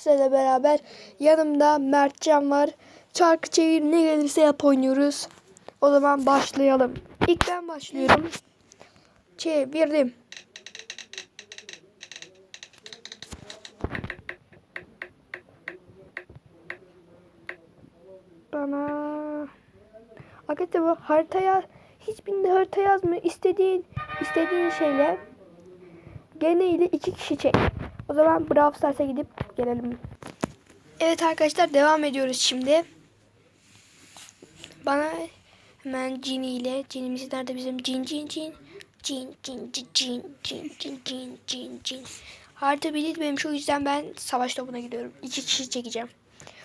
Sizlerle beraber yanımda Mertcan var. Çarkı çevir ne gelirse yap oynuyoruz. O zaman başlayalım. İlk ben başlıyorum. Çevirdim. Bana Arkadaşlar bu haritaya hiçbirinde harita yazmıyor. İstediğin istediğin şeyle Geneyle iki kişi çek. O zaman Brawl Stars'a gidip gelelim. Evet arkadaşlar devam ediyoruz şimdi. Bana hemen Cini ile Cinimiz nerede bizim Cin Cin Cin Cin Cin Cin Cin Cin Cin Cin Cin Cin Harita belirtmemiş o yüzden ben savaş topuna gidiyorum. İki kişi çekeceğim.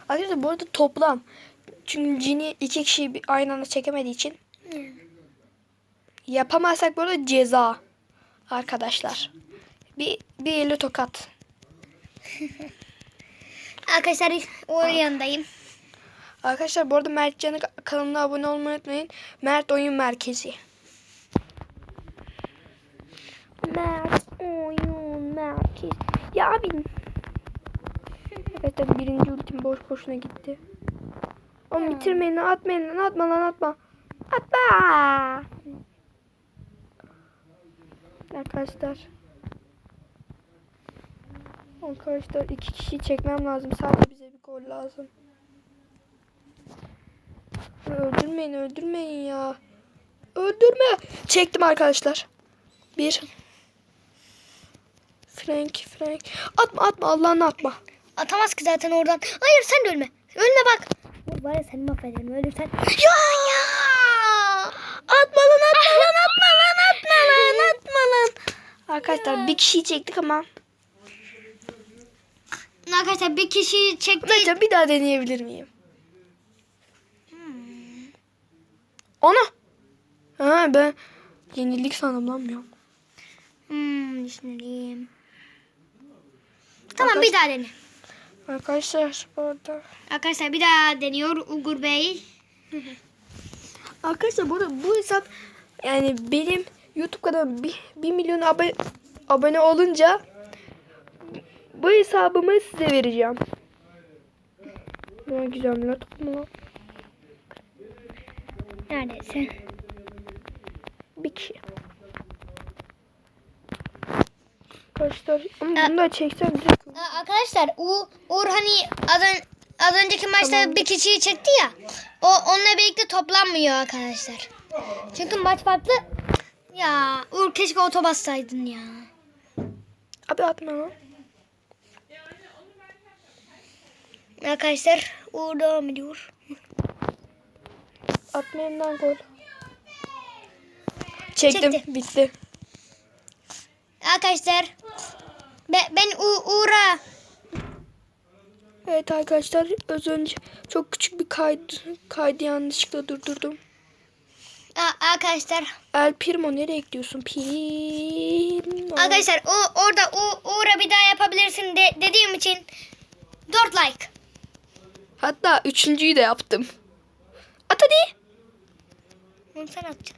Arkadaşlar bu arada toplam. Çünkü Cini iki kişi aynı anda çekemediği için. Yapamazsak bu arada ceza. Arkadaşlar. Bir, bir eli tokat. Arkadaşlar o yanındayım. Arkadaşlar bu arada Mertcan'ın kanalına abone olmayı unutmayın. Mert Oyun Merkezi. Mert Oyun Merkezi. Ya abi. Arkadaşlar birinci ultim boş boşuna gitti. Oğlum bitirmeyin lan atmayın lan atma lan atma. Atma. Arkadaşlar. Arkadaşlar iki kişi çekmem lazım. Sadece bize bir gol lazım. Öldürmeyin öldürmeyin ya. Öldürme. Çektim arkadaşlar. Bir. Frank Frank. Atma atma Allah'ını atma. Atamaz ki zaten oradan. Hayır sen de ölme. Ölme bak. Bu var ya seni mahvederim ölürsen. Ya ya. Atma lan atma lan atma lan atma lan atma lan. Arkadaşlar bir kişiyi çektik ama. Arkadaşlar bir kişi çekti. Bence bir daha deneyebilir miyim? Ana. Ha ben yenilik sandım lan ya. Hmm, düşüneyim. Tamam bir daha dene. Arkadaşlar bu arada. Arkadaşlar bir daha deniyor Ugur Bey. Arkadaşlar bu arada bu hesap yani benim YouTube kanalım 1, milyon abone, abone olunca bu hesabımı size vereceğim. Ne güzel lan toplum? Neredeyse. Bir kişi. Arkadaşlar bunu da çeksem Arkadaşlar U Uğur hani az, ön- az önceki maçta Tamam. bir kişiyi çekti ya. O onunla birlikte toplanmıyor arkadaşlar. Çünkü maç farklı. Ya Uğur keşke oto bassaydın ya. Abi atma lan. Arkadaşlar Uğur devam ediyor. Atmayandan gol. Çektim. Çekti. Bitti. Arkadaşlar be- ben U Uğur'a Evet arkadaşlar az önce çok küçük bir kaydı, kaydı yanlışlıkla durdurdum. Aa, arkadaşlar El Primo nereye gidiyorsun? Primo. arkadaşlar o orada U Uğur'a bir daha yapabilirsin de, dediğim için 4 like. Hatta üçüncüyü de yaptım. At hadi. Bunu sen atacaksın.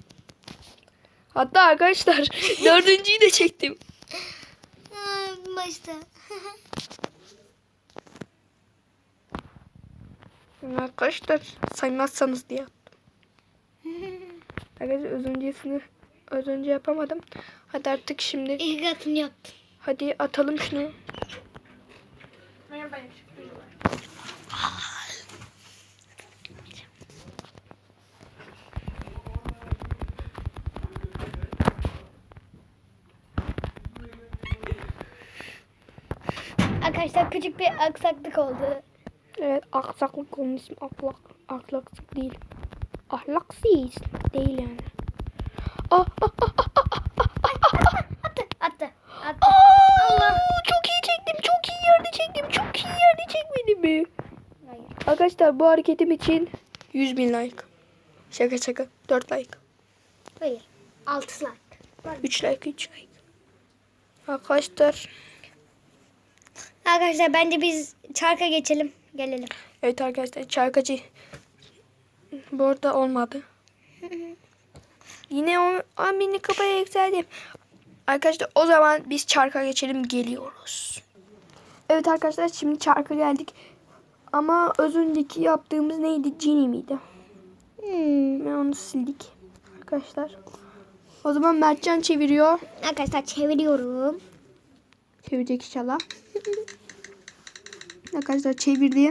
Hatta arkadaşlar dördüncüyü de çektim. Maçta. Arkadaşlar saymazsanız diye attım. Arkadaşlar az öncesini az önce yapamadım. Hadi artık şimdi İlk atını yaptım. hadi atalım şunu. Arkadaşlar küçük bir aksaklık oldu. Evet aksaklık onun ismi aklak, aklaklık değil. Ahlaksız değil yani. Ah, ah, ah, ah, ah, ah, ah. Attı attı attı. Ah. Aa, Allah. Çok iyi çektim çok iyi yerde çektim çok iyi yerde çekmedim mi? Hayır. Arkadaşlar bu hareketim için 100 bin like. Şaka şaka 4 like. Hayır 6 like. 3 like 3 like. Arkadaşlar Arkadaşlar bence biz çarka geçelim. Gelelim. Evet arkadaşlar çarkacı. Bu arada olmadı. Yine o amini kafaya yükseldim. Arkadaşlar o zaman biz çarka geçelim geliyoruz. Evet arkadaşlar şimdi çarka geldik. Ama az önceki yaptığımız neydi? Genie miydi? Hmm. Ve onu sildik. Arkadaşlar. O zaman Mertcan çeviriyor. Arkadaşlar çeviriyorum. Çevirecek inşallah. Arkadaşlar çevirdi.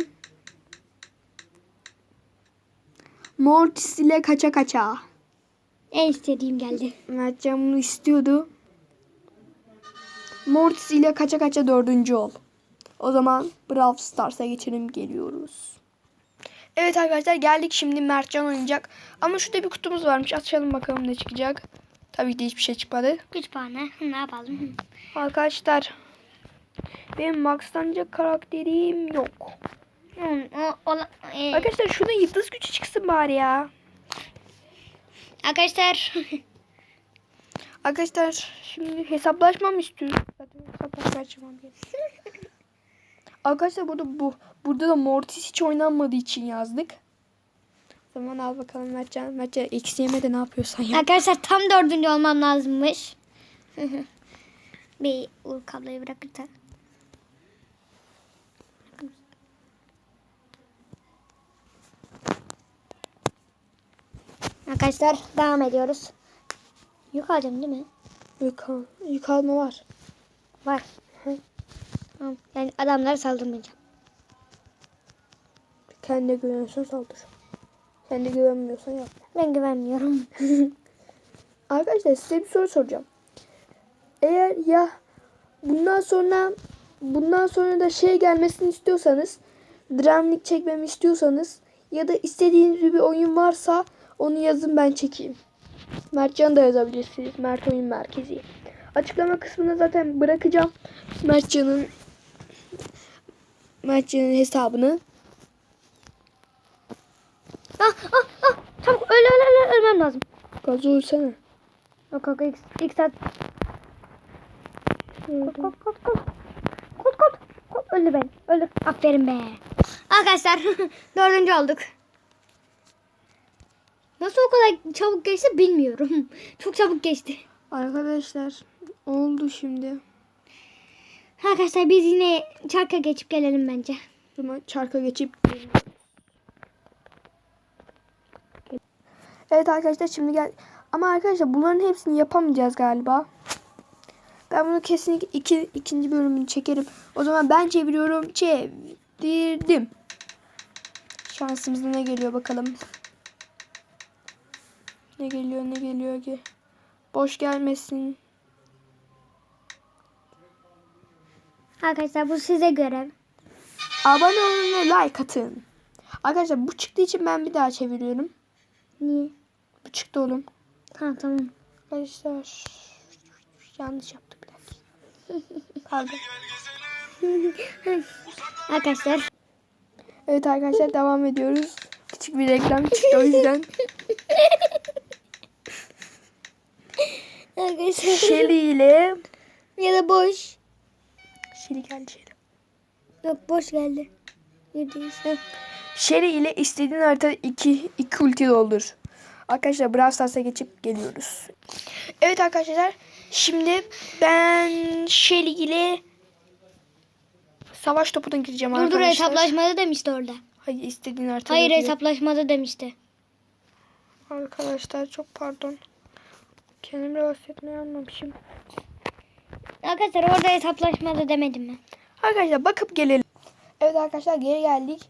Mortis ile kaça kaça. En istediğim geldi. Mertcan bunu istiyordu. Mortis ile kaça kaça dördüncü ol. O zaman Brawl Stars'a geçelim geliyoruz. Evet arkadaşlar geldik şimdi Mertcan oynayacak. Ama şurada bir kutumuz varmış. Açalım bakalım ne çıkacak. Tabii ki de hiçbir şey çıkmadı. Puanı. Ne yapalım? Arkadaşlar benim maxlanacak karakterim yok. Hmm, e, Arkadaşlar şuna yıldız gücü çıksın bari ya. arkadaşlar Arkadaşlar şimdi hesaplaşma mı istiyoruz? Zaten hesaplaşma açmam Arkadaşlar burada bu burada da Mortis hiç oynanmadığı için yazdık. Zaman al bakalım Mertcan. Mertcan eksi yeme de ne yapıyorsan yap. arkadaşlar tam dördüncü olmam lazımmış. bir Uğur kabloyu bırakırsa. Arkadaşlar devam ediyoruz. Yük alacağım değil mi? Yük, al- yük alma var. Var. Tamam. Yani adamlara saldırmayacağım. Kendine güveniyorsan saldır. Kendine güvenmiyorsan yapma. Ben güvenmiyorum. Arkadaşlar size bir soru soracağım. Eğer ya bundan sonra bundan sonra da şey gelmesini istiyorsanız dramlik çekmemi istiyorsanız ya da istediğiniz bir oyun varsa onu yazın ben çekeyim. Mertcan da yazabilirsiniz. Mert Oyun Merkezi. Açıklama kısmına zaten bırakacağım. Mertcan'ın Mertcan'ın hesabını. ah ah ah. Çabuk öl öl öl öl ölmem lazım. Gazı ölsene. Yok yok ilk saat. Kot kot kot kot. Kot kot. kot. Öldü ben. Öldü. Aferin be. Arkadaşlar dördüncü olduk. Nasıl o kadar çabuk geçti bilmiyorum. Çok çabuk geçti. Arkadaşlar oldu şimdi. Arkadaşlar biz yine çarka geçip gelelim bence. O zaman çarka geçip Evet arkadaşlar şimdi gel. Ama arkadaşlar bunların hepsini yapamayacağız galiba. Ben bunu kesinlikle iki, ikinci bölümünü çekerim. O zaman ben çeviriyorum. Çevirdim. Şansımızda ne geliyor bakalım. Ne geliyor ne geliyor ki. Boş gelmesin. Arkadaşlar bu size görev. Abone olun ve like atın. Arkadaşlar bu çıktığı için ben bir daha çeviriyorum. Niye? Bu çıktı oğlum. Ha tamam. Arkadaşlar yanlış yaptım bir dakika. Pardon. Arkadaşlar. Evet arkadaşlar devam ediyoruz. Küçük bir reklam çıktı o yüzden. Arkadaşlar. Shelly ile ya da boş. Shelly geldi Shelly. Yok boş geldi. Yediyse. Shelly ile istediğin harita iki, iki ulti doldur. Arkadaşlar Brawl Stars'a geçip geliyoruz. Evet arkadaşlar şimdi ben Shelly ile savaş topuna gireceğim Dur dur arkadaşlar. hesaplaşmada demişti orada. Hayır istediğin harita. Hayır hesaplaşmada demişti. Arkadaşlar çok pardon. Kendimi rahatsız etmeyi anlamışım. Arkadaşlar orada hesaplaşmada demedim mi? Arkadaşlar bakıp gelelim. Evet arkadaşlar geri geldik.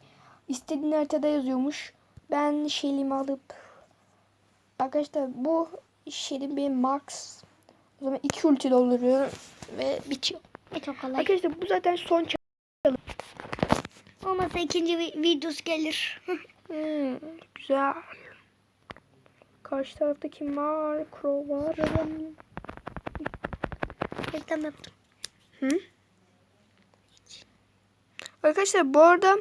İstediğin haritada yazıyormuş. Ben Shelly'mi alıp Arkadaşlar bu Shelly benim max. O zaman iki ulti dolduruyorum ve bitiyor. E çok kolay. Arkadaşlar bu zaten son ç- Olmazsa ikinci vi- videosu gelir. Hmm, güzel. Karşı tarafta kim var? Crow var. Reklam yaptım. Hı? Arkadaşlar bu arada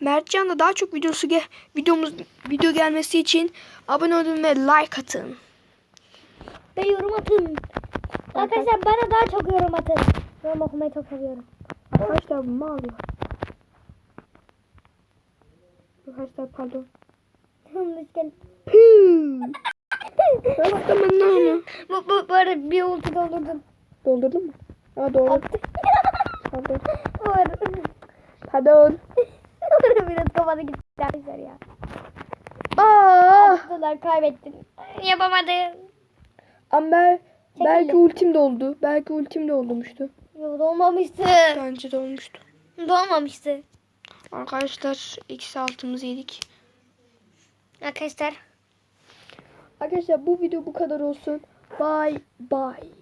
Mertcan'da daha çok videosu ge videomuz video gelmesi için abone olun ve like atın. Ve yorum atın. Arkadaşlar bana daha çok yorum atın. Yorum okumayı çok seviyorum. Arkadaşlar mal. Arkadaşlar pardon. Yanlış geldi. Tamam ne oynuyor? bu, bu, bu arada bir ulti doldurdum. Doldurdun mu? Ha doğru. Pardon. Vur. Pardon. Biraz kafana gitti arkadaşlar ya. Aa! Attılar kaybettin. Yapamadın. Ama ben, belki ultim doldu. Belki ultim de olmuştu. Yok dolmamıştı. Bence de olmuştu. Dolmamıştı. Arkadaşlar eksi altımızı yedik. Arkadaşlar Arkadaşlar bu video bu kadar olsun. Bye bye.